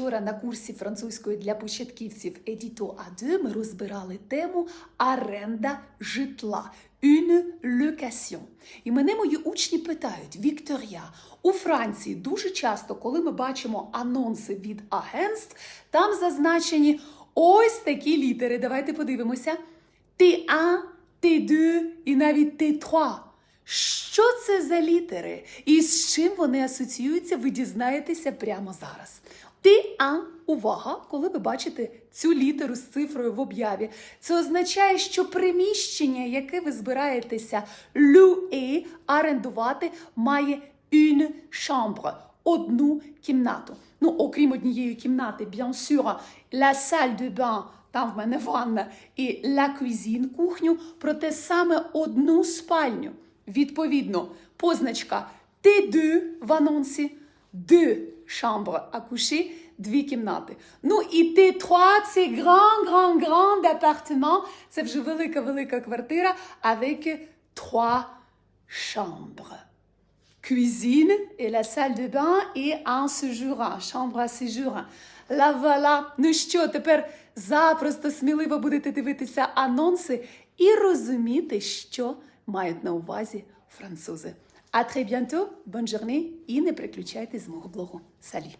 Вчора на курсі французької для початківців Edito A2 ми розбирали тему оренда житла. Une location. І мене мої учні питають: Вікторія, у Франції дуже часто, коли ми бачимо анонси від агентств, там зазначені ось такі літери. Давайте подивимося: T1, T2 і навіть T3. Що це за літери і з чим вони асоціюються, ви дізнаєтеся прямо зараз. Т1, увага, коли ви бачите цю літеру з цифрою в об'яві, це означає, що приміщення, яке ви збираєтеся louer, орендувати, має une chambre, одну кімнату. Ну, окрім однієї кімнати, bien sûr, la salle de bain, там в мене ванна, і la cuisine, кухню, проте саме одну спальню. Відповідно, позначка T2 в анонсі, deux chambres à coucher, дві кімнати. Ну і T3 це grand appartement, це вже велика-велика квартира avec trois chambres. Cuisine et la salle de bain et un séjour, chambre à séjour. La voilà. Ну що, тепер запросто сміливо будете дивитися анонси і розуміти, що мають на увазі французи. А très bientôt, bonne journée і не переключайтесь з мого блогу. Салі!